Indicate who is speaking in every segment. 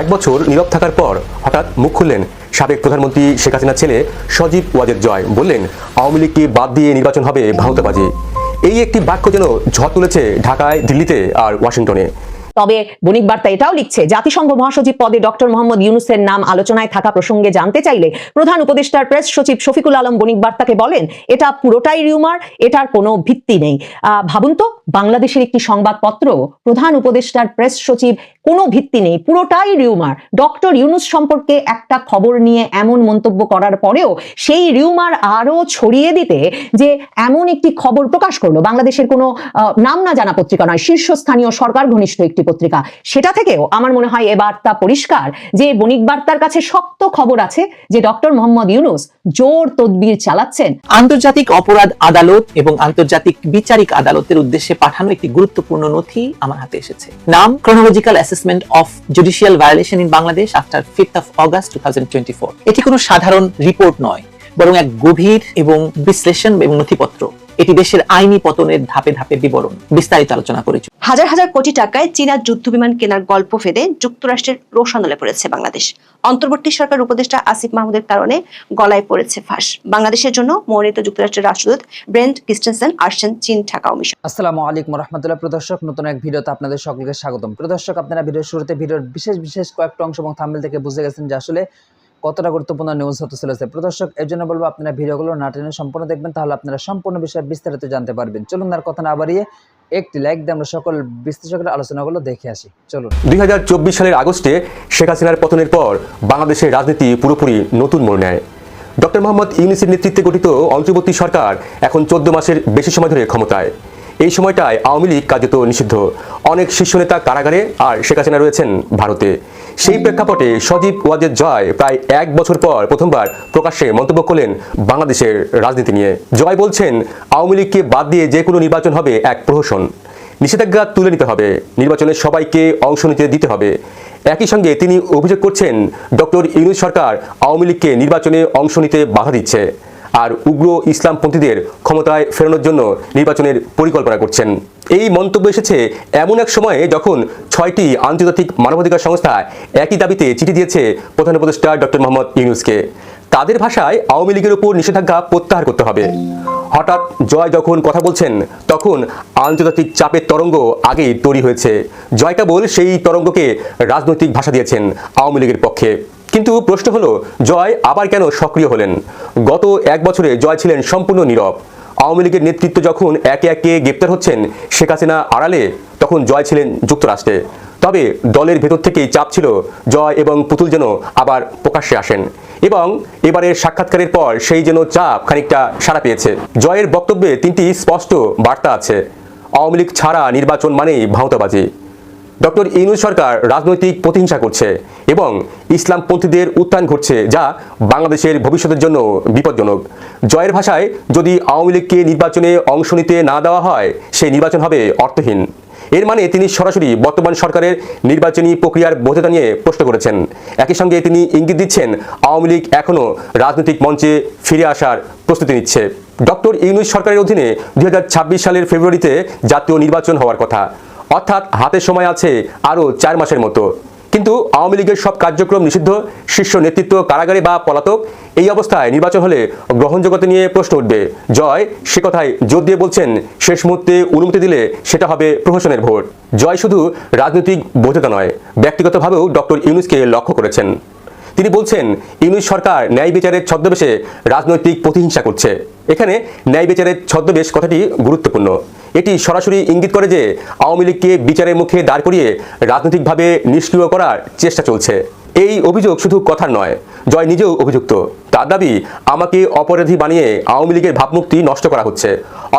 Speaker 1: এক বছর নীরব থাকার পর হঠাৎ মুখ খুললেন সাবেক প্রধানমন্ত্রী শেখ হাসিনার ছেলে সজীব ওয়াজেদ জয়। বললেন, আওয়ামী লীগকে বাদ দিয়ে নির্বাচন হবে ভাঙতাবাজি। এই একটি বাক্য যেন ঝড় তুলেছে ঢাকায়, দিল্লিতে আর ওয়াশিংটনে।
Speaker 2: তবে বণিক বার্তা এটাও লিখছে, জাতিসংঘ মহাসচিব পদে ডক্টর মোহাম্মদ ইউনুসের নাম আলোচনায় থাকা প্রসঙ্গে জানতে চাইলে প্রধান উপদেষ্টার প্রেস সচিব শফিকুল আলম বণিক বার্তাকে বলেন, এটা পুরোটাই রিউমার এটার কোনো ভিত্তি নেই। ভাবুন তো, বাংলাদেশের একটি সংবাদপত্র, প্রধান উপদেষ্টার প্রেস সচিব, কোনো ভিত্তি নেই, পুরোটাই রিউমার ডক্টর ইউনুস সম্পর্কে একটা খবর নিয়ে এমন মন্তব্য করার পরেও সেই রিউমার আরও ছড়িয়ে দিতে যে এমন একটি খবর প্রকাশ করল, বাংলাদেশের কোনো নাম না জানা পত্রিকা নয়, শীর্ষস্থানীয় সরকার ঘনিষ্ঠ একটি পত্রিকা। সেটা থেকেও আমার মনে হয় এ বার্তা পরিষ্কার যে বণিক বার্তার কাছে শক্ত খবর আছে যে ডক্টর মোহাম্মদ ইউনুস জোর তদবির চালাচ্ছেন।
Speaker 3: আন্তর্জাতিক অপরাধ আদালত এবং আন্তর্জাতিক বিচারিক আদালতের উদ্দেশ্যে পাঠানো একটি গুরুত্বপূর্ণ নথি আমার হাতে এসেছে। নাম chronological assessment of judicial violation in Bangladesh after fifth of August to এটি কোনো সাধারণ রিপোর্ট নয়, বরং এক গভীর এবং বিশ্লেষণ এবং নথিপত্র। এটি দেশের আইনি পতনের ধাপে ধাপে বিবরণ। বিস্তারিত আলোচনা করেছে।
Speaker 4: হাজার হাজার কোটি টাকায় চীনা যুদ্ধবিমান কেনার গল্প ফেদে যুক্তরাষ্ট্রের রোশানলে পড়েছে বাংলাদেশ। অন্তর্বর্তী সরকার উপদেষ্টা আসিফ মাহমুদের কারণে গলায় পড়েছে ফাঁস। বাংলাদেশের জন্য মনোনীত যুক্তরাষ্ট্রের রাষ্ট্রদূত ব্রেন্ট ক্রিস্টেনসেন আসছেন চীন ঢাকা মিশন।
Speaker 5: আসসালামু আলাইকুম রহমতুল্লাহ প্রদর্শক। নতুন এক ভিডিওতে আপনাদের সকলকে স্বাগতম। প্রদর্শক আপনারা ভিডিওর শুরুতে ভিডিওর বিশেষ বিশেষ কয়েকটা অংশ এবং থাম্বেল থেকে বুঝে গেছেন যে আসলে কতটা গুরুত্বপূর্ণ নিউজ হতে চলেছে? প্রদর্শক এর জন্য বলব আপনারা ভিডিওগুলো না টেনে সম্পূর্ণ দেখবেন, তাহলে আপনারা সম্পূর্ণ বিষয়ে বিস্তারিত জানতে পারবেন। চলুন আর কথা না বাড়িয়ে একটি লাইক দিয়ে আমরা সকল বিশ্লেষকের আলোচনাগুলো দেখে আসি। চলুন।
Speaker 1: দুই হাজার চব্বিশ সালের আগস্টে শেখ হাসিনার পতনের পর বাংলাদেশের রাজনীতি পুরোপুরি নতুন মোড় নেয়। ডক্টর মোহাম্মদ ইউনিসের নেতৃত্বে গঠিত অন্তর্বর্তী সরকার এখন চোদ্দ মাসের বেশি সময় ধরে ক্ষমতায়। এই সময়টায় আওয়ামী লীগ কার্যত নিষিদ্ধ। অনেক শীর্ষ নেতা কারাগারে আর শেখ হাসিনা রয়েছেন ভারতে। সেই প্রেক্ষাপটে সজীব ওয়াজেদ জয় প্রায় এক বছর পর প্রথমবার প্রকাশ্যে মন্তব্য করলেন বাংলাদেশের রাজনীতি নিয়ে। জয় বলছেন, আওয়ামী লীগকে বাদ দিয়ে যে কোনো নির্বাচন হবে এক প্রহসন। নিষেধাজ্ঞা তুলে নিতে হবে, নির্বাচনে সবাইকে অংশ নিতে দিতে হবে। একই সঙ্গে তিনি অভিযোগ করছেন, ডক্টর ইউনুস সরকার আওয়ামী লীগকে নির্বাচনে অংশ নিতে বাধা দিচ্ছে। আর উগ্র ইসলামপন্থীদের ক্ষমতায় ফেরানোর জন্য নির্বাচনের পরিকল্পনা করছেন। এই মন্তব্য এসেছে এমন এক সময়ে যখন ছয়টি আন্তর্জাতিক মানবাধিকার সংস্থা একই দাবিতে চিঠি দিয়েছে প্রধান উপদেষ্টা ডক্টর মোহাম্মদ ইউনুসকে। তাদের ভাষায় আওয়ামী লীগের উপর নিষেধাজ্ঞা প্রত্যাহার করতে হবে। হঠাৎ জয় যখন কথা বলছেন, তখন আন্তর্জাতিক চাপের তরঙ্গ আগেই তৈরি হয়েছে। জয় কেবল সেই তরঙ্গকে রাজনৈতিক ভাষা দিয়েছেন আওয়ামী লীগের পক্ষে। কিন্তু প্রশ্ন হলো, জয় আবার কেন সক্রিয় হলেন? গত এক বছরে জয় ছিলেন সম্পূর্ণ নীরব। আওয়ামী লীগের নেতৃত্ব যখন একে একে গ্রেপ্তার হচ্ছেন, শেখ হাসিনা আড়ালে তখন জয় ছিলেন যুক্তরাষ্ট্রে। তবে দলের ভেতর থেকেই চাপ ছিল, জয় এবং পুতুল যেন আবার প্রকাশ্যে আসেন। এবং এবারের সাক্ষাৎকারের পর সেই যেন চাপ খানিকটা সাড়া পেয়েছে। জয়ের বক্তব্যে তিনটি স্পষ্ট বার্তা আছে। আওয়ামী লীগ ছাড়া নির্বাচন মানেই ভাঁওতাবাজি। ডক্টর ইউনুস সরকার রাজনৈতিক প্রতিহিংসা করছে এবং ইসলামপন্থীদের উত্থান ঘটছে যা বাংলাদেশের ভবিষ্যতের জন্য বিপজ্জনক। জয়ের ভাষায়, যদি আওয়ামী লীগকে নির্বাচনে অংশ নিতে না দেওয়া হয়, সেই নির্বাচন হবে অর্থহীন। এর মানে তিনি সরাসরি বর্তমান সরকারের নির্বাচনী প্রক্রিয়ার বৈধতা নিয়ে প্রশ্ন করেছেন। একই সঙ্গে তিনি ইঙ্গিত দিচ্ছেন, আওয়ামী লীগ এখনও রাজনৈতিক মঞ্চে ফিরে আসার প্রস্তুতি নিচ্ছে। ডক্টর ইউনুস সরকারের অধীনে দুই হাজার ছাব্বিশ সালের ফেব্রুয়ারিতে জাতীয় নির্বাচন হওয়ার কথা। অর্থাৎ হাতে সময় আছে আরও চার মাসের মতো। কিন্তু আওয়ামী লীগের সব কার্যক্রম নিষিদ্ধ, শীর্ষ নেতৃত্ব, কারাগারে বা পলাতক, এই অবস্থায় নির্বাচন হলে গ্রহণযোগ্যতা নিয়ে প্রশ্ন উঠবে। জয় সে কথায় জোর দিয়ে বলছেন, শেষ মুহূর্তে অনুমতি দিলে সেটা হবে প্রহসনের ভোট। জয় শুধু রাজনৈতিক বৈধতা নয়, ব্যক্তিগতভাবেও ডক্টর ইউনুসকে লক্ষ্য করেছেন। তিনি বলছেন ইংলিশ সরকার ন্যায় বিচারের ছদ্মবেশে রাজনৈতিক প্রতিহিংসা করছে। এখানে ন্যায় বিচারের ছদ্মবেশ কথাটি গুরুত্বপূর্ণ। এটি সরাসরি ইঙ্গিত করে যে আওয়ামী লীগকে বিচারের মুখে দাঁড় করিয়ে রাজনৈতিকভাবে নিষ্ক্রিয় করার চেষ্টা চলছে। এই অভিযোগ শুধু কথার নয়, জয় নিজেও অভিযুক্ত। তার দাবি, আমাকে অপরাধী বানিয়ে আওয়ামী লীগের ভাবমূর্তি নষ্ট করা হচ্ছে।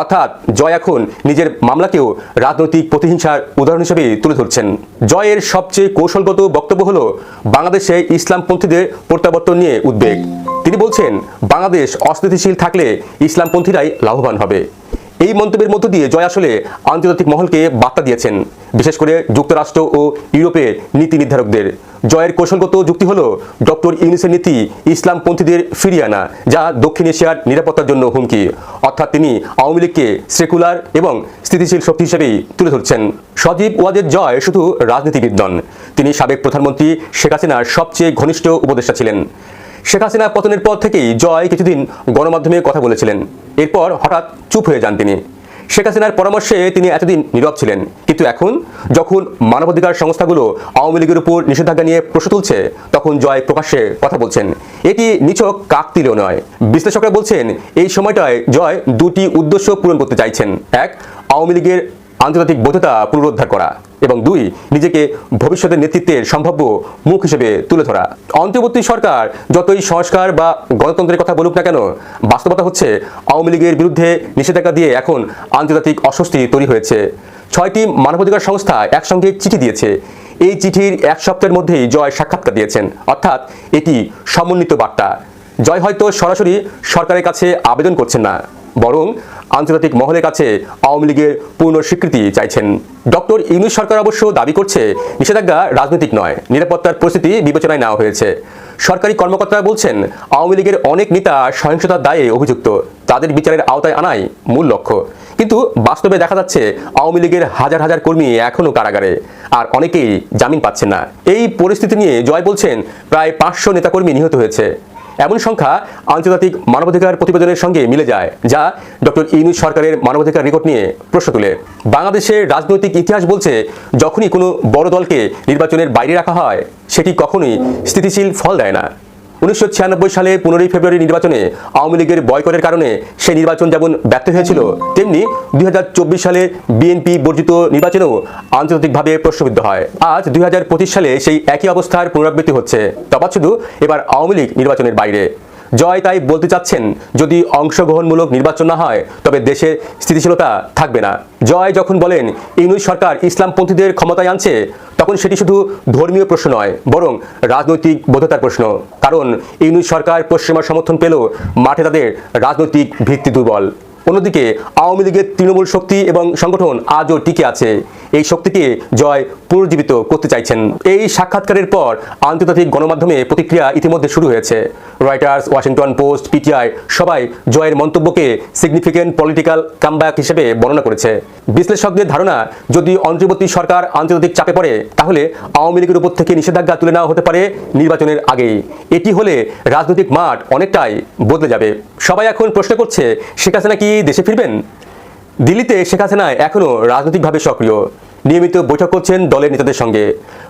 Speaker 1: অর্থাৎ জয় এখন নিজের মামলাকেও রাজনৈতিক প্রতিহিংসার উদাহরণ হিসেবে তুলে ধরছেন। জয়ের সবচেয়ে কৌশলগত বক্তব্য হল বাংলাদেশে ইসলামপন্থীদের প্রত্যাবর্তন নিয়ে উদ্বেগ। তিনি বলছেন, বাংলাদেশ অস্থিতিশীল থাকলে ইসলামপন্থীরাই লাভবান হবে। এই মন্তব্যের মধ্য দিয়ে জয় আসলে আন্তর্জাতিক মহলকে বার্তা দিয়েছেন, বিশেষ করে যুক্তরাষ্ট্র ও ইউরোপের নীতি নির্ধারকদের। জয়ের কৌশলগত যুক্তি হল ডক্টর ইউনিসের নীতি ইসলামপন্থীদের ফিরিয়ে আনা, যা দক্ষিণ এশিয়ার নিরাপত্তার জন্য হুমকি। অর্থাৎ তিনি আওয়ামী লীগকে সেকুলার এবং স্থিতিশীল শক্তি হিসেবেই তুলে ধরছেন। সজীব ওয়াদের জয় শুধু রাজনীতিবিদ নন, তিনি সাবেক প্রধানমন্ত্রী শেখ হাসিনার সবচেয়ে ঘনিষ্ঠ উপদেষ্টা ছিলেন। শেখ হাসিনা পতনের পর থেকেই জয় কিছুদিন গণমাধ্যমে কথা বলেছিলেন। এরপর হঠাৎ চুপ হয়ে যান তিনি। শেখ হাসিনার পরামর্শে তিনি এতদিন নীরব ছিলেন। কিন্তু এখন যখন মানবাধিকার সংস্থাগুলো আওয়ামী লীগের উপর নিষেধাজ্ঞা নিয়ে প্রশ্ন তুলছে, তখন জয় প্রকাশ্যে কথা বলছেন। এটি নিছক কাকতিলেও নয়। বিশ্লেষকরা বলছেন, এই সময়টায় জয় দুটি উদ্দেশ্য পূরণ করতে চাইছেন। এক, আওয়ামী লীগের আন্তর্জাতিক বৈধতা পুনরুদ্ধার করা এবং দুই, নিজেকে ভবিষ্যতের নেতৃত্বের সম্ভাব্য মুখ হিসেবে তুলে ধরা। অন্তর্বর্তী সরকার যতই সংস্কার বা গণতন্ত্রের কথা বলুক না কেন, বাস্তবতা হচ্ছে আওয়ামী লীগের বিরুদ্ধে নিষেধাজ্ঞা দিয়ে এখন আন্তর্জাতিক অস্বস্তি তৈরি হয়েছে। ছয়টি মানবাধিকার সংস্থা একসঙ্গে চিঠি দিয়েছে। এই চিঠির এক সপ্তাহের মধ্যেই জয় সাক্ষাৎকার দিয়েছেন। অর্থাৎ এটি সমন্বিত বার্তা। জয় হয়তো সরাসরি সরকারের কাছে আবেদন করছেন না। বরং আন্তর্জাতিক মহলের কাছে আওয়ামী লীগের পূর্ণ স্বীকৃতি চাইছেন। ডক্টর ইউনুস সরকার অবশ্য দাবি করছে, নিষেধাজ্ঞা রাজনৈতিক নয়, নিরাপত্তার পরিস্থিতি বিবেচনায় নেওয়া হয়েছে। সরকারি কর্মকর্তারা বলছেন, আওয়ামী লীগের অনেক নেতা সহিংসতার দায়ে অভিযুক্ত, তাদের বিচারের আওতায় আনাই মূল লক্ষ্য। কিন্তু বাস্তবে দেখা যাচ্ছে, আওয়ামী লীগের হাজার হাজার কর্মী এখনও কারাগারে, আর অনেকেই জামিন পাচ্ছেন না। এই পরিস্থিতি নিয়ে জয় বলছেন প্রায় পাঁচশো নেতাকর্মী নিহত হয়েছে। এমন সংখ্যা আন্তর্জাতিক মানবাধিকার প্রতিবেদনের সঙ্গে মিলে যায়, যা ডক্টর ইউনুস সরকারের মানবাধিকার রেকর্ড নিয়ে প্রশ্ন তুলে। বাংলাদেশের রাজনৈতিক ইতিহাস বলছে, যখনই কোনো বড় দলকে নির্বাচনের বাইরে রাখা হয়, সেটি কখনোই স্থিতিশীল ফল দেয় না। উনিশশো ছিয়ানব্বই সালে পনেরোই ফেব্রুয়ারি নির্বাচনে আওয়ামী লীগের বয়কটের কারণে সেই নির্বাচন যেমন ব্যর্থ হয়েছিল, তেমনি দুই হাজার চব্বিশ সালে বিএনপি বর্জিত নির্বাচনেও আন্তর্জাতিকভাবে প্রশ্নবিদ্ধ হয়। আজ দুই হাজার পঁচিশ সালে সেই একই অবস্থার পুনরাবৃত্তি হচ্ছে। তফাৎ শুধু এবার আওয়ামী লীগ নির্বাচনের বাইরে। জয় তাই বলতে চাচ্ছেন, যদি অংশগ্রহণমূলক নির্বাচন না হয়, তবে দেশে স্থিতিশীলতা থাকবে না। জয় যখন বলেন, ইউনুস সরকার ইসলামপন্থীদের ক্ষমতায় আনছে, তখন সেটি শুধু ধর্মীয় প্রশ্ন নয়, বরং রাজনৈতিক বৈধতার প্রশ্ন। কারণ ইউনুস সরকার পশ্চিমার সমর্থন পেলেও মাঠে তাদের রাজনৈতিক ভিত্তি দুর্বল। অন্যদিকে আওয়ামী লীগের তৃণমূল শক্তি এবং সংগঠন আজও টিকে আছে। এই শক্তিকে জয় পুনর্জীবিত করতে চাইছেন। এই সাক্ষাৎকারের পর আন্তর্জাতিক গণমাধ্যমে প্রতিক্রিয়া ইতিমধ্যে শুরু হয়েছে। রয়টার্স ওয়াশিংটন পোস্ট পিটিআই সবাই জয়ের মন্তব্যকে সিগনিফিকেন্ট পলিটিক্যাল কামব্যাক হিসেবে বর্ণনা করেছে। বিশ্লেষকদের ধারণা, যদি অন্তর্বর্তী সরকার আন্তর্জাতিক চাপে পড়ে, তাহলে আওয়ামী লীগের উপর থেকে নিষেধাজ্ঞা তুলে নেওয়া হতে পারে নির্বাচনের আগেই। এটি হলে রাজনৈতিক মাঠ অনেকটাই বদলে যাবে। সবাই এখন প্রশ্ন করছে, শেখ হাসিনা কি দেশে ফিরবেন? দিল্লিতে শেখ হাসিনা এখনও রাজনৈতিকভাবে সক্রিয়। নিয়মিত বৈঠক করছেন দলের নেতাদের সঙ্গে।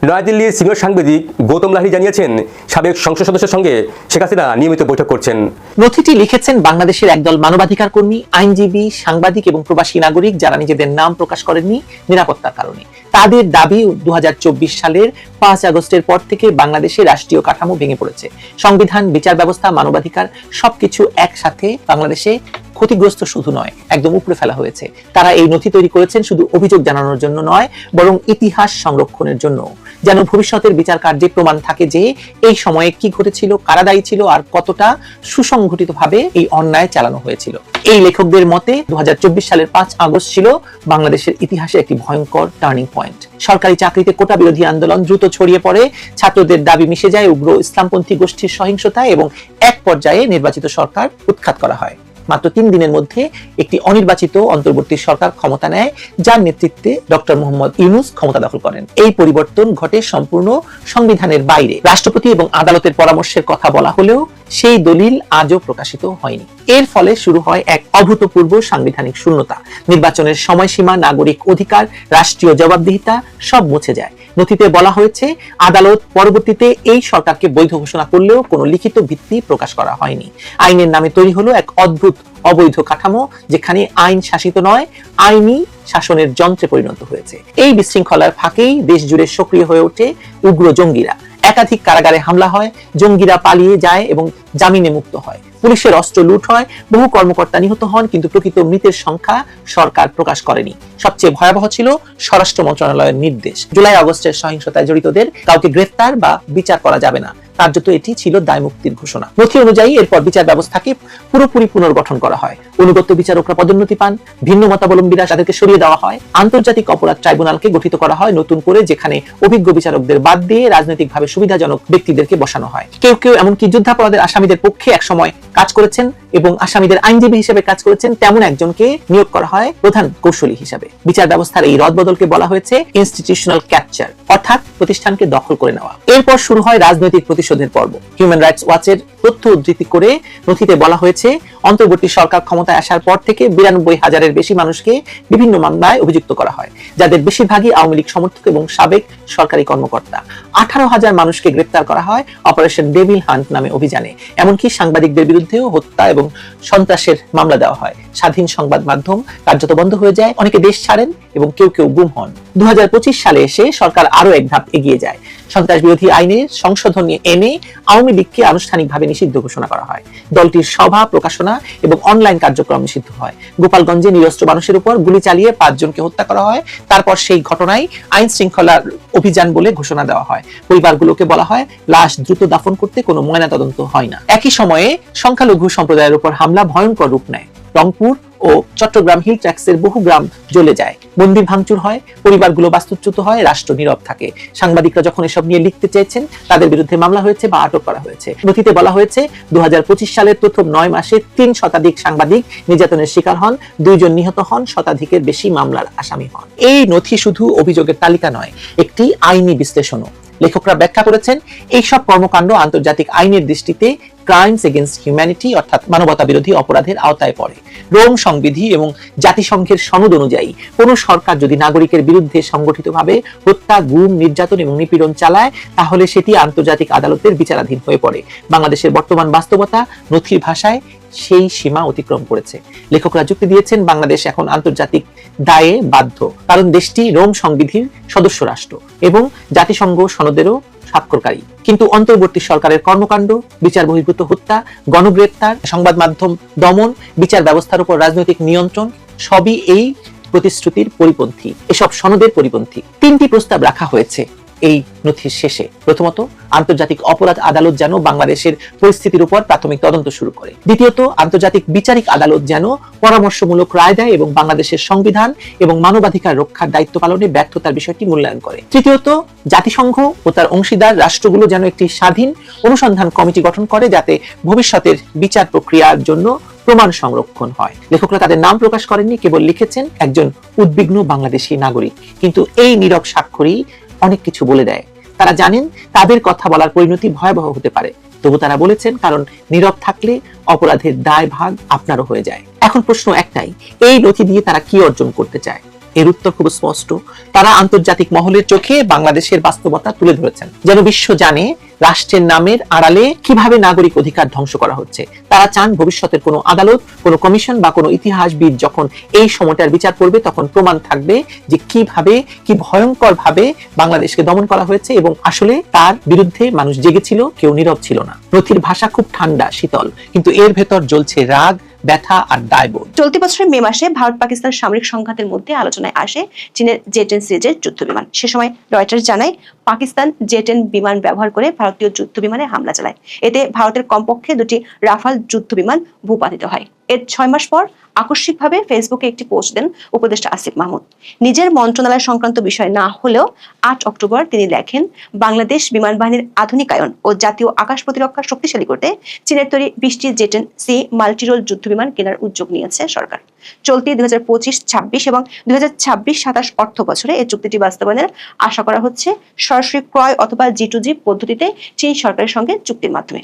Speaker 1: নয়াদিল্লির সিনিয়র সাংবাদিক গৌতম লাহি জানিয়েছেন, সাবেক সংসদ সদস্যের সঙ্গে শেখ হাসিনা নিয়মিত বৈঠক করছেন।
Speaker 3: নথিটি লিখেছেন বাংলাদেশের একদল মানবাধিকার কর্মী আইনজীবী, সাংবাদিক এবং প্রবাসী নাগরিক যারা নিজেদের নাম প্রকাশ করেননি নিরাপত্তার কারণে। তাদের দাবি দু হাজার চব্বিশ সালের পাঁচ আগস্টের পর থেকে বাংলাদেশে রাষ্ট্রীয় কাঠামো ভেঙে পড়েছে। সংবিধান, বিচার ব্যবস্থা, মানবাধিকার সবকিছু একসাথে বাংলাদেশে ক্ষতিগ্রস্ত শুধু নয়, একদম উপরে ফেলা হয়েছে। তারা এই নথি তৈরি করেছেন শুধু অভিযোগ জানানোর জন্য নয়, বরং ইতিহাস সংরক্ষণের জন্য যেন ভবিষ্যতের বিচার কার্যে প্রমাণ থাকে যে এই সময়ে কি ঘটেছিল, কারা দায়ী ছিল, আর কতটা সুসংগঠিতভাবে এই অন্যায় চালানো হয়েছিল। এই লেখকদের মতে দু হাজার চব্বিশ সালের পাঁচ আগস্ট ছিল বাংলাদেশের ইতিহাসে একটি ভয়ঙ্কর টার্নিং পয়েন্ট। সরকারি চাকরিতে কোটা বিরোধী আন্দোলন দ্রুত ছড়িয়ে পড়ে। ছাত্রদের দাবি মিশে যায় উগ্র ইসলামপন্থী গোষ্ঠীর সহিংসতায় এবং এক পর্যায়ে নির্বাচিত সরকার উৎখাত করা হয়। মাত্র তিন দিনের মধ্যে একটি অনির্বাচিত অন্তর্বর্তী সরকার ক্ষমতা নেয়, যার নেতৃত্বে ডক্টর মোহাম্মদ ইউনুস ক্ষমতা দখল করেন। এই পরিবর্তন ঘটে সম্পূর্ণ সংবিধানের বাইরে। রাষ্ট্রপতি এবং আদালতের পরামর্শের কথা বলা হলেও সেই দলিল আজও প্রকাশিত হয়নি। এর ফলে শুরু হয় এক অভূতপূর্ব সাংবিধানিক শূন্যতা। নির্বাচনের সময়সীমা, নাগরিক অধিকার, রাষ্ট্রীয় জবাবদিহিতা সব মুছে যায়। নথিতে বলা হয়েছে, আদালত পরবর্তীতে এই সরকারকে বৈধ ঘোষণা করলেও কোনো লিখিত ভিত্তি প্রকাশ করা হয়নি। আইনের নামে তৈরি হলো এক অদ্ভুত, অবৈধ কাঠামো, যেখানে আইন শাসিত নয়, আইনি শাসনের যন্ত্রে পরিণত হয়েছে। এই বিশৃঙ্খলার ফাঁকেই দেশ জুড়ে সক্রিয় হয়ে ওঠে উগ্র জঙ্গিরা। একাধিক কারাগারে হামলা হয়, জঙ্গিরা পালিয়ে যায় এবং জামিনে মুক্ত হয়। পুলিশের অস্ত্র লুট হয়, বহু কর্মকর্তা নিহত হন, কিন্তু প্রকৃত মৃতের সংখ্যা সরকার প্রকাশ করেনি। সবচেয়ে ভয়াবহ ছিল স্বরাষ্ট্র মন্ত্রণালয়ের নির্দেশ। জুলাই, আগস্টের সহিংসতায় জড়িতদের কাউকে গ্রেফতার বা বিচার করা যাবে না। কার্যত এটি ছিল দায়মুক্তির ঘোষণা। নথি অনুযায়ী এরপর বিচার ব্যবস্থাকে পুরোপুরি পুনর্গঠন করা হয়। অনুগত বিচারকরা পদোন্নতি পান, ভিন্ন মতাবলম্বীরা তাদেরকে সরিয়ে দেওয়া হয়। আন্তর্জাতিক অপরাধ ট্রাইব্যুনালকে গঠিত করা হয় নতুন করে, যেখানে অভিজ্ঞ বিচারকদের বাদ দিয়ে রাজনৈতিকভাবে সুবিধাজনক ব্যক্তিদেরকে বসানো হয়। কেউ কেউ এমনকি যুদ্ধাপরাধের আসামিদের পক্ষে একসময় কাজ করেছেন এবং আসামিদের আইনজীবী হিসেবে কাজ করেছেন তেমন একজনকে নিয়োগ করা হয় প্রধান কৌশলী হিসেবে। বিচার ব্যবস্থার এই রদবদলকে বলা হয়েছে ইনস্টিটিউশনাল ক্যাপচার অর্থাৎ প্রতিষ্ঠানকে দখল করে নেওয়া। এরপর শুরু হয় রাজনৈতিক প্রতিশোধের পর্ব। হিউম্যান রাইটস ওয়াচের তথ্য উদ্ধৃতি করে নথিতে বলা হয়েছে, অন্তর্বর্তী সরকার ক্ষমতায় আসার পর থেকে বিরানব্বই হাজারের বেশি মানুষকে বিভিন্ন মামলায় অভিযুক্ত করা হয়, যাদের বেশিরভাগই আওয়ামী লীগ সমর্থক এবং সাবেক সরকারি কর্মকর্তা। আঠারো হাজার মানুষকে গ্রেপ্তার করা হয় অপারেশন ডেভিল হান্ট নামে অভিযানে, এমনকি সাংবাদিকদের বিরুদ্ধেও হত্যা এবং সন্ত্রাসের মামলা দেওয়া হয়। স্বাধীন সংবাদ মাধ্যম কার্যত বন্ধ হয়ে যায়, অনেকে দেশ ছাড়েন এবং কেউ কেউ গুম হন। দু হাজার পঁচিশ সালে এসে সরকার আরও এক ধাপ এগিয়ে যায়। সন্ত্রাস বিরোধী আইনের সংশোধন এনে আওয়ামী লীগকে আনুষ্ঠানিকভাবে নিষিদ্ধ ঘোষণা করা হয়। দলটির সভা, প্রকাশনা এবং অনলাইন কার্যক্রম নিষিদ্ধ হয়। গোপালগঞ্জে নিরস্ত্র মানুষের উপর গুলি চালিয়ে পাঁচজনকে হত্যা করা হয়। তারপর সেই ঘটনায় আইন শৃঙ্খলার অভিযান বলে ঘোষণা দেওয়া হয়। পরিবারগুলোকে বলা হয়, লাশ দ্রুত দাফন করতে কোনো ময়নাতদন্ত হয় না। একই সময়ে সংখ্যালঘু সম্প্রদায়ের উপর হামলা ভয়ঙ্কর রূপ নেয়। রংপুর ও চট্টগ্রাম হিল ট্র্যাক্সের বহু গ্রাম জ্বলে যায়। মন্দির ভাঙচুর হয়, পরিবারগুলো বাস্তুচ্যুত হয়, রাষ্ট্র নীরব থাকে। সাংবাদিকরা যখন এসব নিয়ে লিখতে চেয়েছেন, তাদের বিরুদ্ধে মামলা হয়েছে বা আটক করা হয়েছে। নথিতে বলা হয়েছে দু হাজার পঁচিশ সালের প্রথম নয় মাসে তিন শতাধিক সাংবাদিক নির্যাতনের শিকার হন, দুইজন নিহত হন, শতাধিকের বেশি মামলার আসামি হন। এই নথি শুধু অভিযোগের তালিকা নয়, একটি আইনি বিশ্লেষণও। লেখকরা ব্যাখ্যা করেছেন, এইসব কর্মকাণ্ড আন্তর্জাতিক আইনের দৃষ্টিতে ক্রাইমস এগেনস্ট হিউম্যানিটি অর্থাৎ মানবতা বিরোধী অপরাধের আওতায় পড়ে। রোম সংবিধি এবং জাতিসংঘের সনদ অনুযায়ী কোন সরকার যদি নাগরিকের বিরুদ্ধে সংগঠিতভাবে হত্যা, গুম, নির্যাতন এবং নিপীড়ন চালায়, তাহলে সেটি আন্তর্জাতিক আদালতের বিচারাধীন হয়ে পড়ে। বাংলাদেশের বর্তমান বাস্তবতা নথির ভাষায় সেই সীমা অতিক্রম করেছে। লেখকরা যুক্তি দিয়েছেন, বাংলাদেশ এখন আন্তর্জাতিক দায়ে বাধ্য। কারণ দেশটি রোম সংবিধির সদস্য রাষ্ট্র এবং জাতিসংঘ সনদেরও স্বাক্ষরকারী। কিন্তু অন্তর্বর্তী সরকারের কর্মকাণ্ড, বিচার বহির্ভূত হত্যা, গণগ্রেপ্তার, সংবাদ মাধ্যম দমন, বিচার ব্যবস্থার উপর রাজনৈতিক নিয়ন্ত্রণ, সবই এই প্রতিশ্রুতির পরিপন্থী। এসব সনদের পরিপন্থী। তিনটি প্রস্তাব রাখা হয়েছে। এই নথির শেষে। প্রথমত, আন্তর্জাতিক অপরাধ আদালত যেন বাংলাদেশের পরিস্থিতির উপর প্রাথমিক তদন্ত শুরু করে। দ্বিতীয়ত, আন্তর্জাতিক বিচারিক আদালত যেন পরামর্শমূলক রায় দেয় এবং বাংলাদেশের সংবিধান এবং মানবাধিকার রক্ষার দায়িত্ব পালনে ব্যর্থতার বিষয়টি মূল্যায়ন করে। তৃতীয়ত, জাতিসংঘ ও তার অংশীদার রাষ্ট্রগুলো যেন একটি স্বাধীন অনুসন্ধান কমিটি গঠন করে যাতে ভবিষ্যতের বিচার প্রক্রিয়ার জন্য প্রমাণ সংরক্ষণ হয়। লেখকরা তাদের নাম প্রকাশ করেননি, কেবল লিখেছেন একজন উদ্বিগ্ন বাংলাদেশী নাগরিক। কিন্তু এই নীরব স্বাক্ষরই অনেক কিছু বলে দেয়। তারা জানেন তাদের কথা বলার পরিণতি ভয়াবহ হতে পারে। তবু তারা বলেছেন, কারণ নীরব থাকলে অপরাধের দায় ভাগ আপনারও হয়ে যায়। এখন প্রশ্ন একটাই, এই নথি দিয়ে তারা কি অর্জন করতে চায়? এর উত্তর খুব স্পষ্ট। তারা আন্তর্জাতিক মহলের চোখে বাংলাদেশের বাস্তবতা তুলে ধরেছেন। যেন বিশ্ব জানে রাষ্ট্রের নামের আড়ালে কীভাবে নাগরিক অধিকার ধ্বংস করা হচ্ছে। তারা চান ভবিষ্যতের কোনো আদালত, কোনো কমিশন বা কোনো ইতিহাসবিদ যখন এই সময়টার বিচার করবে তখন প্রমাণ থাকবে যে কীভাবে, কি ভয়ঙ্কর ভাবে বাংলাদেশকে দমন করা হয়েছে এবং আসলে তার বিরুদ্ধে মানুষ জেগেছিল, কেউ নীরব ছিল না। নথির ভাষা খুব ঠান্ডা, শীতল, কিন্তু এর ভেতর জ্বলছে রাগ ব্যথা আর দায়বোধ
Speaker 4: চলতি বছরের মে মাসে ভারত পাকিস্তান সামরিক সংঘাতের মধ্যে আলোচনায় আসে চীনের জেটেন সিরিজের যুদ্ধ বিমান। সে সময় রয়টার্স জানায়, পাকিস্তান জেটেন বিমান ব্যবহার করে ভারতীয় যুদ্ধ বিমানে হামলা চালায়। এতে ভারতের কমপক্ষে দুটি রাফাল যুদ্ধ বিমান ভূপাতিত হয়। এর ছয় মাস পর আকস্মিকভাবে ফেসবুকে একটি পোস্ট দেন উপদেষ্টা আসিফ মাহমুদ। নিজের মন্ত্রণালয় সংক্রান্ত বিষয় না হলেও আট অক্টোবর তিনি লেখেন, বাংলাদেশ বিমান বাহিনীর আধুনিকায়ন ও জাতীয় আকাশ প্রতিরক্ষা শক্তিশালী করতে চীনের তৈরি বিশটি জেটেন সি মাল্টিরোল যুদ্ধ বিমান কেনার উদ্যোগ নিয়েছে সরকার। চলতি দুই হাজার পঁচিশ, ছাব্বিশ এবং দুই হাজার ছাব্বিশ, সাতাশ অর্থ বছরে এই চুক্তিটি বাস্তবায়নের আশা করা হচ্ছে সরাসরি ক্রয় অথবা জি টু জি পদ্ধতিতে চীন সরকারের সঙ্গে চুক্তির মাধ্যমে।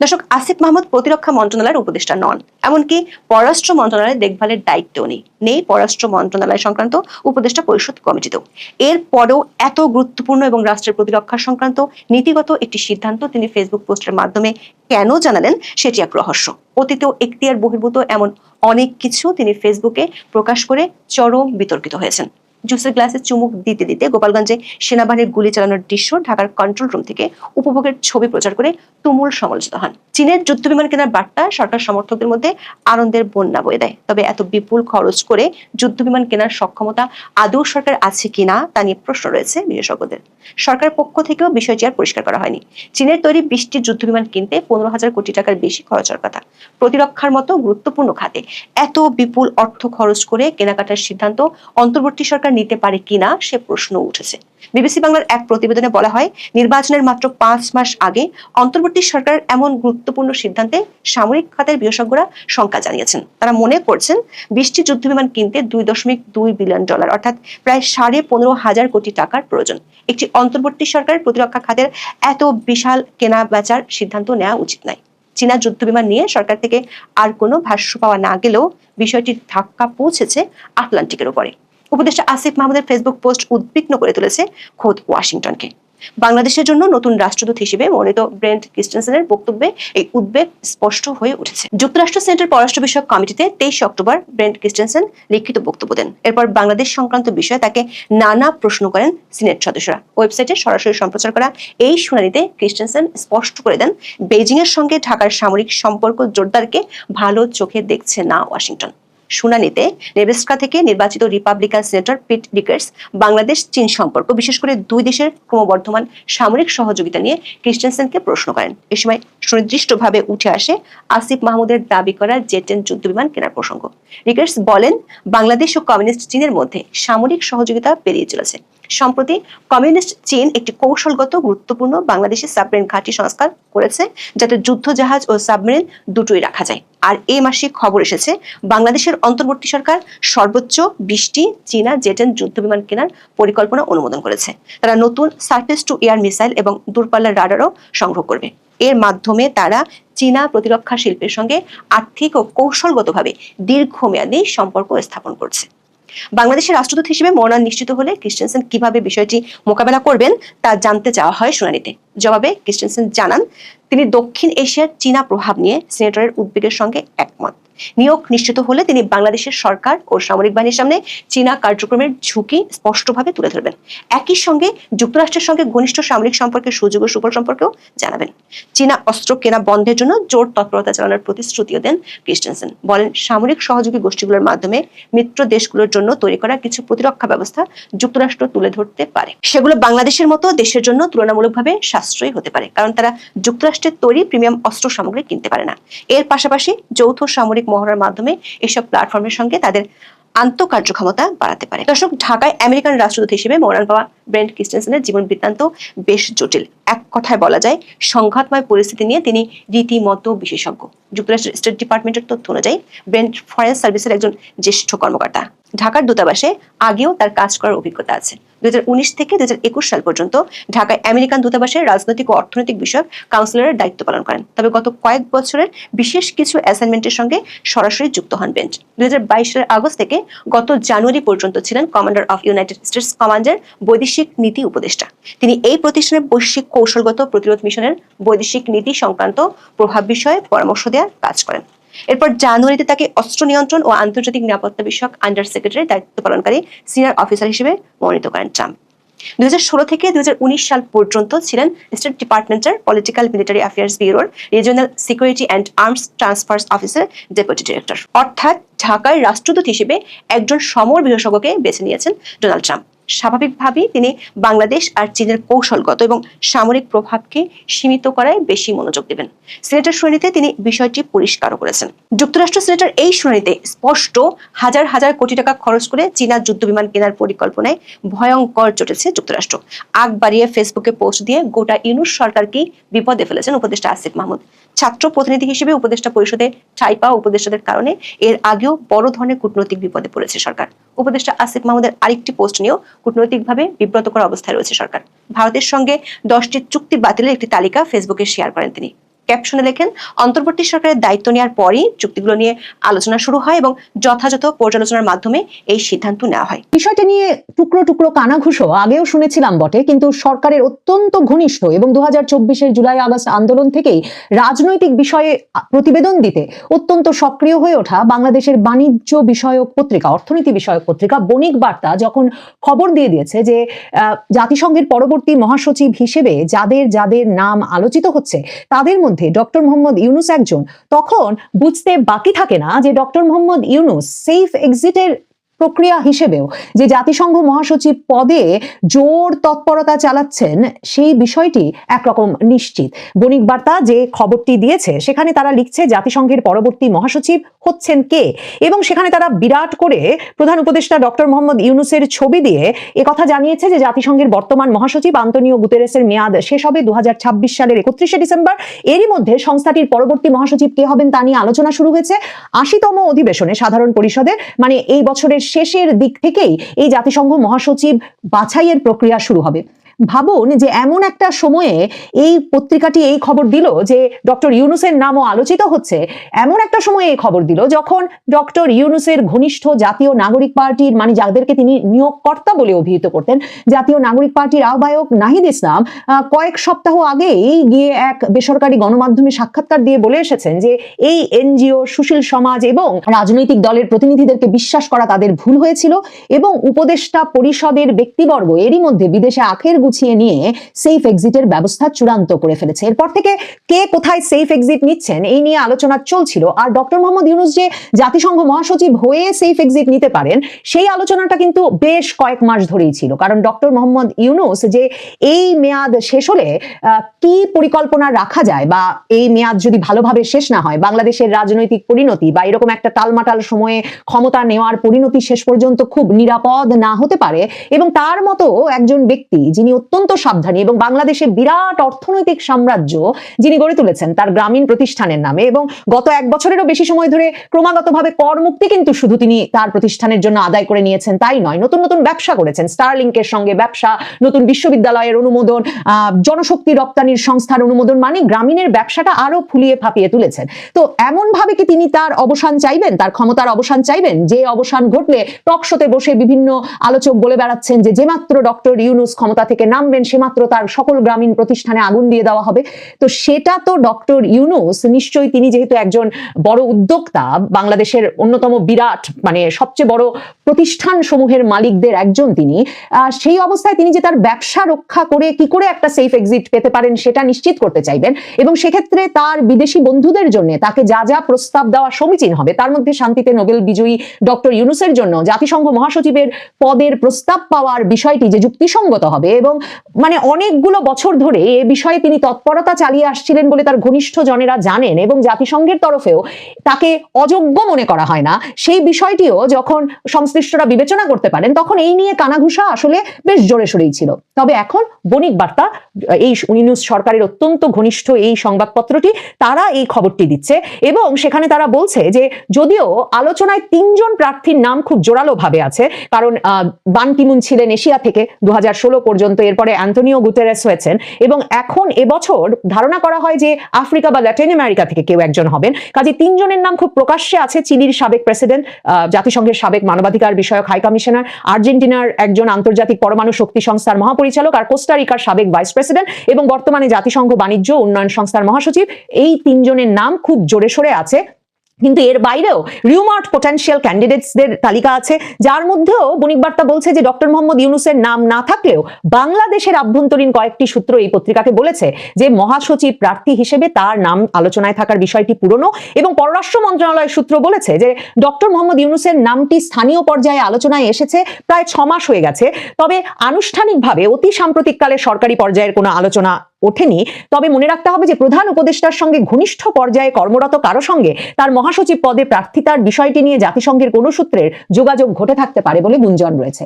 Speaker 4: দর্শক, আসিফ মাহমুদ প্রতিরক্ষা মন্ত্রণালয়ের উপদেষ্টা নন। এমনকি পররাষ্ট্র মন্ত্রণালয়ের দেখভালের দায়িত্বও নেই। নেই পররাষ্ট্র মন্ত্রণালয় সংক্রান্ত উপদেষ্টা পরিষদ কমিটিতেও। এর পরেও এত গুরুত্বপূর্ণ এবং রাষ্ট্রের প্রতিরক্ষা সংক্রান্ত নীতিগত একটি সিদ্ধান্ত তিনি ফেসবুক পোস্টের মাধ্যমে কেন জানালেন সেটি এক রহস্য। অতীতেও এখতিয়ার বহির্ভূত এমন অনেক কিছু তিনি ফেসবুকে প্রকাশ করে চরম বিতর্কিত হয়েছেন। জুসের গ্লাসে চুমুক দিতে দিতে গোপালগঞ্জে সেনাবাহিনীর গুলি চালানোর দৃশ্য ঢাকার কন্ট্রোল রুম থেকে উপভোগের ছবি প্রচার করে তুমুল সমালোচিত হন। চীনের যুদ্ধ বিমান কেনার বার্তা সরকার সমর্থকদের মধ্যে আনন্দের বন্যা বয়ে দেয়। তবে এত বিপুল খরচ করে যুদ্ধ বিমান কেনার সক্ষমতা আদৌ সরকার আছে কিনা তা নিয়ে প্রশ্ন রয়েছে বিশেষজ্ঞদের। সরকারের পক্ষ থেকেও বিষয়টি আর পরিষ্কার করা হয়নি। চীনের তৈরি বিশটি যুদ্ধ বিমান কিনতে পনেরো হাজার কোটি টাকার বেশি খরচের কথা। প্রতিরক্ষার মতো গুরুত্বপূর্ণ খাতে এত বিপুল অর্থ খরচ করে কেনাকাটার সিদ্ধান্ত অন্তর্বর্তী সরকার নিতে পারে কিনা সে প্রশ্ন উঠেছে। বিবিসি বাংলার এক প্রতিবেদনে বলা হয়, নির্বাচনের মাত্র পাঁচ মাস আগে অন্তর্বর্তী সরকার এমন গুরুত্বপূর্ণ সিদ্ধান্তে সামরিক খাতের বিশেষজ্ঞরা শঙ্কা জানিয়েছেন। তারা মনে করছেন, বিশটি যুদ্ধ বিমান কিনতে দুই দশমিক দুই বিলিয়ন ডলার, অর্থাৎ প্রায় সাড়ে পনেরো হাজার কোটি টাকার প্রয়োজন। একটি অন্তর্বর্তী সরকার প্রতিরক্ষা খাতের এত বিশাল কেনা বেচার সিদ্ধান্ত নেওয়া উচিত নয়। চীনা যুদ্ধ বিমান নিয়ে সরকার থেকে আর কোনো ভাষ্য পাওয়া না গেলেও বিষয়টির ধাক্কা পৌঁছেছে আটলান্টিকের উপরে উপদেষ্টা আসিফ মাহমুদের ফেসবুক পোস্ট উদ্বিগ্ন করে তুলেছে খোদ ওয়াশিংটনকে। বাংলাদেশের জন্য নতুন রাষ্ট্রদূত হিসেবে মনোনীত ব্রেন্ট ক্রিস্টেনসেনের বক্তব্যে এই উদ্বেগ স্পষ্ট হয়ে উঠেছে। যুক্তরাষ্ট্র সেন্টার পররাষ্ট্র বিষয়ক কমিটিতে তেইশে অক্টোবর ব্রেন্ট ক্রিস্টেনসেন লিখিত বক্তব্য দেন। এরপর বাংলাদেশ সংক্রান্ত বিষয়ে তাকে নানা প্রশ্ন করেন সিনেট সদস্যরা। ওয়েবসাইটে সরাসরি সম্প্রচার করা এই শুনানিতে ক্রিস্টেনসেন স্পষ্ট করে দেন বেজিং এর সঙ্গে ঢাকার সামরিক সম্পর্ক জোরদারকে ভালো চোখে দেখছে না ওয়াশিংটন। শুনানিতে নেব্রাস্কা থেকে নির্বাচিত Republican senator Pete Ricketts Bangladesh, চীন সম্পর্ক, বিশেষ করে দুই দেশের ক্রমবর্ধমান সামরিক সহযোগিতা নিয়ে ক্রিস্টেনসেনকে প্রশ্ন করেন। এ সময় সুনির্দিষ্টভাবে উঠে আসে আসিফ মাহমুদের দাবি করা জেটেন যুদ্ধ বিমান কেনার প্রসঙ্গ। রিকার্স বলেন, বাংলাদেশ ও কমিউনিস্ট চীনের মধ্যে সামরিক সহযোগিতা পেরিয়ে চলেছে। সম্প্রতি কমিউনিস্ট চীন একটি কৌশলগত গুরুত্বপূর্ণ বাংলাদেশি সাবমেরিন ঘাঁটি সংস্কার করেছে, যাতে যুদ্ধ জাহাজ ও সাবমেরিন দুটোই রাখা যায়। আর এ মাসে খবর এসেছে, বাংলাদেশের অন্তর্বর্তী সরকার সর্বোচ্চ বিশটি চীনা জেটেন যুদ্ধ বিমান কেনার পরিকল্পনা অনুমোদন করেছে। তারা নতুন সার্ফেস টু এয়ার মিসাইল এবং দূরপাল্লার রাডারও সংগ্রহ করবে। এর মাধ্যমে তারা চীনা প্রতিরক্ষা শিল্পের সঙ্গে আর্থিক ও কৌশলগতভাবে দীর্ঘমেয়াদী সম্পর্ক স্থাপন করছে। বাংলাদেশের রাষ্ট্রদূত হিসেবে মনোনয়ন নিশ্চিত হলে ক্রিস্টেনসেন কীভাবে বিষয়টি মোকাবেলা করবেন তা জানতে চাওয়া হয় শুনানিতে। জবাবে ক্রিস্টেনসেন জানান, তিনি দক্ষিণ এশিয়ার চীনা প্রভাব নিয়ে সিনেটরের উদ্বেগের সঙ্গে একমত। নিয়োগ নিশ্চিত হলে তিনি বাংলাদেশের সরকার ও সামরিক বাহিনীর সামনে চীনা কার্যক্রমের ঝুঁকি স্পষ্টভাবে তুলে ধরবেন। একই সঙ্গে যুক্তরাষ্ট্রের সঙ্গে ঘনিষ্ঠ সামরিক সম্পর্কের সুযোগ ও সুফল সম্পর্কেও জানাবেন। চীনা অস্ত্র কেনা বন্ধের জন্য জোর তৎপরতা চালানোর প্রতিশ্রুতিও দেন ক্রিস্টেনসেন। বলেন, সামরিক সহযোগী গোষ্ঠীগুলোর মাধ্যমে মিত্র দেশগুলোর জন্য তৈরি করা কিছু প্রতিরক্ষা ব্যবস্থা যুক্তরাষ্ট্র তুলে ধরতে পারে। সেগুলো বাংলাদেশের মতো দেশের জন্য তুলনামূলকভাবে সাশ্রয়ী হতে পারে, কারণ তারা যুক্তরাষ্ট্রের তৈরি প্রিমিয়াম অস্ত্র সামগ্রী কিনতে পারে না। এর পাশাপাশি যৌথ সামরিক মহড়ার মাধ্যমে এসব প্ল্যাটফর্মের সঙ্গে তাদের আন্তঃকার্যক্ষমতা বাড়াতে পারে। দর্শক, ঢাকায় আমেরিকান রাষ্ট্রদূত হিসেবে মনোনয়ন পাওয়া ব্রেন্ট ক্রিস্টেনসনের জীবন বৃত্তান্ত বেশ জটিল। এক কথায় বলা যায়, সংঘাতময় পরিস্থিতি নিয়ে তিনি রীতিমতো বিশেষজ্ঞ। যুক্তরাষ্ট্রের স্টেট ডিপার্টমেন্টের তথ্য অনুযায়ী ব্রেন্ট ফরেন সার্ভিসের একজন জ্যেষ্ঠ কর্মকর্তা। ঢাকার দূতাবাসে আগেও তার কাজ করার অভিজ্ঞতা আছে। দুই হাজার উনিশ থেকে দুই হাজার একুশ সাল পর্যন্ত ঢাকায় আমেরিকান দূতাবাসের রাজনৈতিক ও অর্থনৈতিক বিষয়ক কাউন্সিলরের দায়িত্ব পালন করেন। তবে গত কয়েক বছরের বিশেষ কিছু অ্যাসাইনমেন্টের সঙ্গে সরাসরি যুক্ত হন বেঞ্চ। দুই সালের আগস্ট থেকে গত জানুয়ারি পর্যন্ত ছিলেন কমান্ডার অফ ইউনাইটেড স্টেটস কমান্ডের বৈদেশিক নীতি উপদেষ্টা। তিনি এই প্রতিষ্ঠানের বৈশ্বিক কৌশলগত প্রতিরোধ মিশনের বৈদেশিক নীতি সংক্রান্ত প্রভাব বিষয়ে পরামর্শ দেওয়ার কাজ করেন। এরপর জানুয়ারিতে তাকে অস্ত্র নিয়ন্ত্রণ ও আন্তর্জাতিক নিরাপত্তা বিষয়ক আন্ডার সেক্রেটারি দায়িত্ব পালনকারী সিনিয়র অফিসার হিসেবে মনোনীত করেন ট্রাম্প। দুই হাজার ষোলো থেকে দুই হাজার উনিশ সাল পর্যন্ত ছিলেন স্টেট ডিপার্টমেন্টের পলিটিক্যাল মিলিটারি অ্যাফেয়ার্স ব্যুরোর regional security and arms transfers অফিসের ডেপুটি ডিরেক্টর অর্থাৎ ঢাকায় রাষ্ট্রদূত হিসেবে একজন সমর বিশেষজ্ঞকে বেছে নিয়েছেন ডোনাল্ড ট্রাম্প স্বাভাবিকভাবেই তিনি বাংলাদেশ আর চীনের কৌশলগত এবং সামরিক প্রভাবকে সীমিত করায় বেশি মনোযোগ দেবেন। সিনেটের শুনানিতে তিনি বিষয়টি পরিষ্কারও করেছেন। যুক্তরাষ্ট্র সিনেটের এই শুনানিতে স্পষ্ট হাজার হাজার কোটি টাকা খরচ করে চীনা যুদ্ধবিমান কেনার পরিকল্পনায় ভয়ঙ্কর চটেছে যুক্তরাষ্ট্র। আগ বাড়িয়ে ফেসবুকে পোস্ট দিয়ে গোটা ইউনুস সরকারকেই বিপদে ফেলেছেন উপদেষ্টা আসিফ মাহমুদ। ছাত্র প্রতিনিধি হিসেবে উপদেষ্টা পরিষদে ঠাই পাওয়া উপদেষ্টাদের কারণে এর আগেও বড় ধরনের কূটনৈতিক বিপদে পড়েছে সরকার। উপদেষ্টা আসিফ মাহমুদের আরেকটি পোস্ট নিয়েও কূটনৈতিকভাবে বিব্রতকর অবস্থায় রয়েছে সরকার। ভারতের সঙ্গে দশটি চুক্তি বাতিলের একটি তালিকা ফেসবুকে শেয়ার করেন তিনি। ক্যাপশনে লেখেন, অন্তর্বর্তী সরকারের দায়িত্ব নেওয়ার পরই চুক্তিগুলো নিয়ে আলোচনা শুরু হয় এবং যথাযথ পর্যালোচনার মাধ্যমে এই সিদ্ধান্ত নেওয়া হয়।
Speaker 2: বিষয়টা নিয়ে টুকরো টুকরো কানাঘুষো আগেও শুনেছিলাম বটে, কিন্তু সরকারের অত্যন্ত ঘনিষ্ঠ এবং দু হাজার জুলাই আগস্ট আন্দোলন থেকেই রাজনৈতিক বিষয়ে প্রতিবেদন দিতে অত্যন্ত সক্রিয় হয়ে ওঠা বাংলাদেশের বাণিজ্য বিষয়ক পত্রিকা, অর্থনীতি বিষয়ক পত্রিকা বণিক বার্তা যখন খবর দিয়ে দিয়েছে যে জাতিসংঘের পরবর্তী মহাসচিব হিসেবে যাদের যাদের নাম আলোচিত হচ্ছে, তাদের মধ্যে ডক্টর মোহাম্মদ ইউনুস একজন, তখন বুঝতে বাকি থাকে না যে ডক্টর মোহাম্মদ ইউনুস সেফ এক্সিটের প্রক্রিয়া হিসেবেও যে জাতিসংঘ মহাসচিব পদে জোর তৎপরতা চালাচ্ছেন, সেই বিষয়টি একরকম নিশ্চিত। বণিক বার্তা যে খবরটি দিয়েছে, সেখানে তারা লিখছে জাতিসংঘের পরবর্তী মহাসচিব হচ্ছেন কে? এবং সেখানে তারা বিরাট করে প্রধান উপদেষ্টা ডক্টর মোহাম্মদ ইউনুসের ছবি দিয়ে কথা জানিয়েছে যে জাতিসংঘের বর্তমান মহাসচিব আন্তনিও গুতেরেসের মেয়াদ শেষ হবে দু হাজার ছাব্বিশ সালের একত্রিশে ডিসেম্বর। এরই মধ্যে সংস্থাটির পরবর্তী মহাসচিব কে হবেন তা নিয়ে আলোচনা শুরু হয়েছে। আশিতম অধিবেশনে সাধারণ পরিষদে মানে এই বছরের শেষের দিক থেকেই এই জাতিসংঘ মহাসচিব বাছাইয়ের প্রক্রিয়া শুরু হবে। ভাবুন যে এমন একটা সময়ে এই পত্রিকাটি এই খবর দিল যে ডক্টর ইউনুসের নামও আলোচিত হচ্ছে। এমন একটা সময়ে এই খবর দিল যখন ডক্টর ইউনুসের ঘনিষ্ঠ জাতীয় নাগরিক পার্টির মানে যাদেরকে তিনি নিয়োগকর্তা বলে অভিহিত করতেন, জাতীয় নাগরিক পার্টির আহ্বায়ক নাহিদ ইসলাম কয়েক সপ্তাহ আগেই গিয়ে এক বেসরকারি গণমাধ্যমে সাক্ষাৎকার দিয়ে বলে এসেছেন যে এই এনজিও, সুশীল সমাজ এবং রাজনৈতিক দলের প্রতিনিধিদেরকে বিশ্বাস করা তাদের ভুল হয়েছিল এবং উপদেষ্টা পরিষদের ব্যক্তিবর্গ এরই মধ্যে বিদেশে আখের গুছিয়ে নিয়ে সেফ এক্সিটের ব্যবস্থা চূড়ান্ত করে ফেলেছে। এরপর থেকে কে কোথায় সেফ এক্সিট নিচ্ছেন এই নিয়ে আলোচনা চলছিল। আর ডক্টর মোহাম্মদ ইউনুস যে জাতিসংঘ মহাসচিব হয়ে সেফ এক্সিট নিতে পারেন, সেই আলোচনাটা কিন্তু বেশ কয়েক মাস ধরেই ছিল। কারণ ডক্টর মোহাম্মদ ইউনুস যে এই মেয়াদ শেষ হলে কি পরিকল্পনা রাখা যায় বা এই মেয়াদ যদি ভালোভাবে শেষ না হয়, বাংলাদেশের রাজনৈতিক পরিণতি বা এরকম একটা টালমাটাল সময়ে ক্ষমতা নেওয়ার পরিণতি শেষ পর্যন্ত খুব নিরাপদ না হতে পারে এবং তার মতো একজন ব্যক্তি যিনি অত্যন্ত সাবধানী এবং বাংলাদেশে বিরাট অর্থনৈতিক সাম্রাজ্য যিনি গড়ে তুলেছেন তার গ্রামীণ প্রতিষ্ঠানের নামে এবং গত এক বছরেরও বেশি সময় ধরে ক্রমাগতভাবে কর মুক্তি কিন্তু শুধু তিনি তার প্রতিষ্ঠানের জন্য আদায় করে নিয়েছেন তাই নয়, নতুন নতুন ব্যবসা করেছেন। স্টারলিংকের সঙ্গে ব্যবসা, নতুন বিশ্ববিদ্যালয়ের অনুমোদন জনশক্তি রপ্তানির সংস্থার অনুমোদন মানে গ্রামীণের ব্যবসাটা আরও ফুলিয়ে ফাঁপিয়ে তুলেছেন। তো এমন ভাবে কি তিনি তার অবসান চাইবেন, তার ক্ষমতার অবসান চাইবেন? যে অবসান ঘটলে টকশোতে বসে বিভিন্ন আলোচক বলে বেড়াচ্ছেন যে যে মাত্র ডক্টর ইউনুস ক্ষমতা থেকে নামবেন, সে মাত্র তার সকল গ্রামীণ প্রতিষ্ঠানে আগুন দিয়ে দেওয়া হবে। তো সেটা তো ডক্টর ইউনুস, নিশ্চয়ই তিনি যেহেতু একজন বড় উদ্যোক্তা, বাংলাদেশের অন্যতম বিরাট মানে সবচেয়ে বড় প্রতিষ্ঠান সমূহের মালিকদের একজন তিনি সেই অবস্থায় তিনি যে তার ব্যবসা রক্ষা করে কি করে একটা সেফ এক্সিট পেতে পারেন সেটা নিশ্চিত করতে চাইবেন। এবং সেক্ষেত্রে তার বিদেশি বন্ধুদের জন্য তাকে যা যা প্রস্তাব দেওয়া সমীচীন হবে, তার মধ্যে শান্তিতে নোবেল বিজয়ী ডক্টর ইউনুসের জন্য জাতিসংঘ মহাসচিবের পদের প্রস্তাব পাওয়ার বিষয়টি যে যুক্তিসঙ্গত হবে এবং মানে অনেকগুলো বছর ধরে এ বিষয়ে তিনি তৎপরতা চালিয়ে আসছিলেন বলে তার ঘনিষ্ঠ জনেরা জানেন এবং জাতিসংঘের তরফেও তাকে অযোগ্য মনে করা হয় না। সেই বিষয়টিও যখন সংশ্লিষ্টরা বিবেচনা করতে পারেন তখন এই নিয়ে কানাঘুষা আসলে বেশ জোরে সরেই ছিল। তবে এখন বণিক বার্তা এই ইউনুস সরকারের অত্যন্ত ঘনিষ্ঠ এই সংবাদপত্রটি তারা এই খবরটি দিচ্ছে এবং সেখানে তারা বলছে যে যদিও আলোচনায় তিনজন প্রার্থীর নাম খুব জোরালো ভাবে আছে কারণ আহ, বান কিমুন ছিলেন এশিয়া থেকে দু হাজার ষোলো পর্যন্ত এরপরে অ্যান্টনিও গুতেরেস হয়েছেন এবং এখন এবছর ধারণা করা হয় যে আফ্রিকা বা ল্যাটিন আমেরিকা থেকে কেউ একজন হবেন। কাজে তিনজনের নাম খুব প্রকাশ্যে আছে চিলির সাবেক প্রেসিডেন্ট জাতিসংঘের সাবেক মানবাধিকার বিষয়ক হাই কমিশনার, আর্জেন্টিনার একজন আন্তর্জাতিক পরমাণু শক্তি সংস্থার মহাপরিচালক আর কোস্টারিকার সাবেক ভাইস প্রেসিডেন্ট এবং বর্তমানে জাতিসংঘ বাণিজ্য উন্নয়ন সংস্থার মহাসচিব। এই তিনজনের নাম খুব জোরে সোরে আছে। কিন্তু এর বাইরেও রিউমার্ট পোটেনশিয়াল ক্যান্ডিডেটসদের তালিকা আছে, যার মধ্যেও বণিক বার্তা বলছে যে ডক্টর মোহাম্মদ ইউনুসের নাম না থাকলেও বাংলাদেশের আভ্যন্তরীণ কয়েকটি সূত্র এই পত্রিকাকে বলেছে যে মহাসচিব প্রার্থী হিসেবে তার নাম আলোচনায় থাকার বিষয়টি পুরনো এবং পররাষ্ট্র মন্ত্রণালয়ের সূত্র বলেছে যে ডক্টর মোহাম্মদ ইউনুসের নামটি স্থানীয় পর্যায়ে আলোচনায় এসেছে প্রায় ছ মাস হয়ে গেছে। তবে আনুষ্ঠানিকভাবে অতি সাম্প্রতিককালে সরকারি পর্যায়ের কোনো আলোচনা ওঠেনি। তবে মনে রাখতে হবে যে প্রধান উপদেষ্টার সঙ্গে ঘনিষ্ঠ পর্যায়ে কর্মরত কারও সঙ্গে তার মহাসচিব পদে প্রার্থিতার বিষয়টি নিয়ে জাতিসংঘের কোনো সূত্রের যোগাযোগ ঘটে থাকতে পারে বলে গুঞ্জন রয়েছে।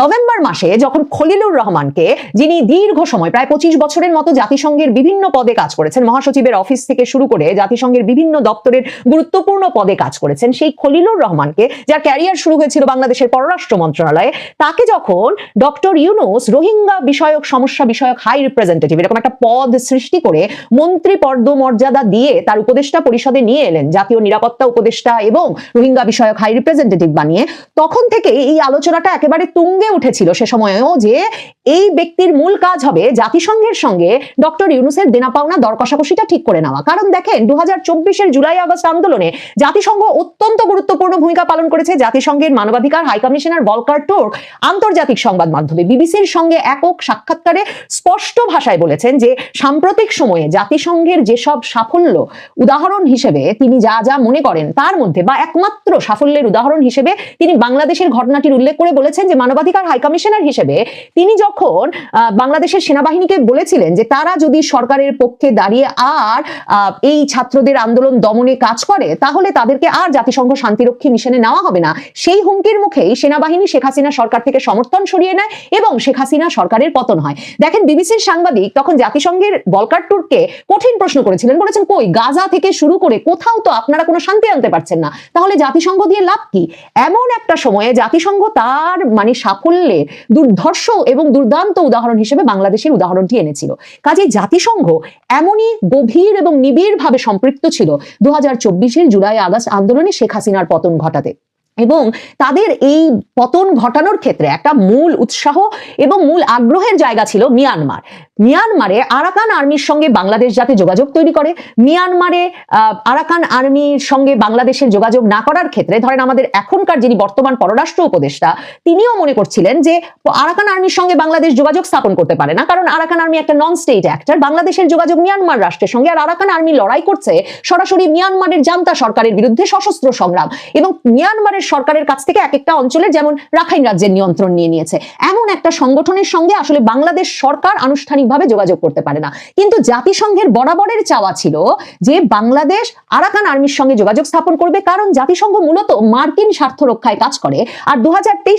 Speaker 2: নভেম্বর মাসে যখন খলিলুর রহমানকে, যিনি দীর্ঘ সময়, প্রায় পঁচিশ বছরের মতো জাতিসংঘের বিভিন্ন পদে কাজ করেছেন, মহাসচিবের অফিস থেকে শুরু করে জাতিসংঘের বিভিন্ন দপ্তরের গুরুত্বপূর্ণ পদে কাজ করেছেন, সেই খলিলুর রহমানকে, যার ক্যারিয়ার শুরু হয়েছিল বাংলাদেশের পররাষ্ট্র মন্ত্রণালয়ে, তাকে যখন ডক্টর ইউনুস রোহিঙ্গা বিষয়ক, সমস্যা বিষয়ক হাই রিপ্রেজেন্টেটিভ, এরকম একটা পদ সৃষ্টি করে মন্ত্রী পর্দ মর্যাদা দিয়ে তার উপদেষ্টা পরিষদে নিয়ে এলেন, জাতীয় নিরাপত্তা উপদেষ্টা এবং রোহিঙ্গা বিষয়ক হাই রিপ্রেজেন্টেটিভ বানিয়ে, তখন থেকে এই আলোচনাটা একেবারে তুঙ্গে উঠেছিল সে সময়েও যে এই ব্যক্তির মূল কাজ হবে জাতিসংঘের সঙ্গে ডক্টর ইউনুসের দেনা পাওনা দর কষাকষিটা ঠিক করে নেওয়া। কারণ দেখেন দু হাজার জুলাই আগস্ট আন্দোলনে জাতিসংঘ অত্যন্ত গুরুত্বপূর্ণ ভূমিকা পালন করেছে জাতিসংঘের মানবাধিকার হাই কমিশনার বলকার টোর্ক আন্তর্জাতিক সংবাদ মাধ্যমে। বিবিসির সঙ্গে একক সাক্ষাৎকারে স্পষ্ট ভাষায় বলেছেন যে, সাম্প্রতিক সময়ে জাতিসংঘের যেসব সাফল্য উদাহরণ হিসেবে তিনি যা যা মনে করেন তার মধ্যে বা একমাত্র সাফল্যের উদাহরণ হিসেবে তিনি বাংলাদেশের ঘটনাটির উল্লেখ করে বলেছেন যে, মানবাধিকার হাই কমিশনার হিসেবে তিনি যখন আহ, বাংলাদেশের সেনাবাহিনীকে বলেছিলেন যে তারা যদি সরকারের পক্ষে দাঁড়িয়ে আর এই ছাত্রদের আন্দোলন দমনে কাজ করে তাহলে তাদেরকে আর জাতিসংঘ শান্তিরক্ষী মিশনে নেওয়া হবে না। সেই হুমকির মুখেই সেনাবাহিনী শেখ হাসিনা সরকার থেকে সমর্থন সরিয়ে নেয় এবং শেখ হাসিনা সরকারের পতন হয়। দেখেন বিবিসির সাংবাদিক তখন জাতিসংঘের বলকার টুরকে কঠিন প্রশ্ন করেছিলেন। বলেছেন কই গাজা থেকে শুরু করে কোথাও তো আপনারা কোনো শান্তি আনতে পারছেন না। তাহলে জাতিসংঘ দিয়ে লাভ কি? এমন একটা সময়ে জাতিসংঘ তার মানে সাফল্যের দুর্ধর্ষ এবং দুর্দান্ত উদাহরণ হিসেবে বাংলাদেশের উদাহরণটি এনেছিল। কাজে জাতিসংঘ এমনই গভীর এবং নিবিড় ভাবে সম্পৃক্ত ছিল দু হাজার জুলাই আগস্ট আন্দোলনে শেখ হাসিনার পতন ঘটাতে। এবং তাদের এই পতন ঘটানোর ক্ষেত্রে একটা মূল উৎসাহ এবং মূল আগ্রহের জায়গা ছিল মিয়ানমার। মিয়ানমারে আরাকান আর্মির সঙ্গে বাংলাদেশ যাতে যোগাযোগ তৈরি করে, মিয়ানমারে আরাকান আর্মির সঙ্গে বাংলাদেশের যোগাযোগ না করার ক্ষেত্রে, ধরেন আমাদের এখনকার যিনি বর্তমান পররাষ্ট্র উপদেষ্টা, তিনিও মনে করছিলেন যে আরাকান আর্মির সঙ্গে বাংলাদেশ যোগাযোগ স্থাপন করতে পারে না, কারণ আরাকান আর্মি একটা নন স্টেট অ্যাক্টার বাংলাদেশের যোগাযোগ মিয়ানমার রাষ্ট্রের সঙ্গে, আর আরাকান আর্মি লড়াই করছে সরাসরি মিয়ানমারের জান্তা সরকারের বিরুদ্ধে সশস্ত্র সংগ্রাম এবং মিয়ানমারের সরকারের কাছ থেকে এক একটা অঞ্চলের যেমন রাখাইন রাজ্যের নিয়ন্ত্রণ নিয়ে নিয়েছে। এমন একটা সংগঠনের সঙ্গে আসলে বাংলাদেশ সরকার আনুষ্ঠানিকভাবে যোগাযোগ করতে পারে না। কিন্তু জাতিসংঘের বরাবরের চাওয়া ছিল যে বাংলাদেশ আরাকান আর্মির সঙ্গে যোগাযোগ স্থাপন করবে, কারণ জাতিসংঘ মূলত মার্কিন স্বার্থ রক্ষায় কাজ করে। আর দু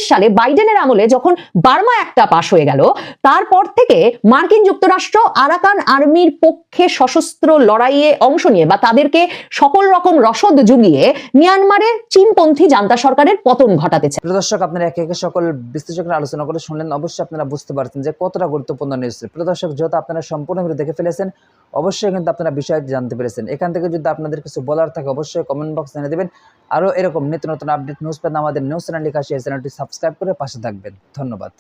Speaker 2: সালে বাইডেনের আমলে যখন বার্মা একটা পাশ হয়ে গেল, তারপর থেকে মার্কিন যুক্তরাষ্ট্র আরাকান আর্মির পক্ষে সশস্ত্র লড়াইয়ে অংশ নিয়ে বা তাদেরকে সকল রকম রসদ জুগিয়ে মিয়ানমারের চীনপন্থী জান্তা সরকারের পতন ঘটাতে চায়
Speaker 5: দর্শক, আপনারা একে একে সকল বিশ্লেষকের আলোচনা করে শুনলেন। অবশ্যই আপনারা বুঝতে পারছেন যে কতটা গুরুত্বপূর্ণ নিউজ প্রদর্শক যেহেতু আপনারা সম্পূর্ণভাবে দেখে ফেলেছেন, অবশ্যই কিন্তু আপনারা বিষয়টি জানতে পেরেছেন। এখান থেকে যদি আপনাদের কিছু বলার থাকে, অবশ্যই কমেন্ট বক্স জানিয়ে দেবেন। আরও এরকম নিত্য নতুন আপডেট নিউজ পেতে আমাদের নিউজ চ্যানেল লিখা চ্যানেলটি সাবস্ক্রাইব করে পাশে থাকবেন। ধন্যবাদ।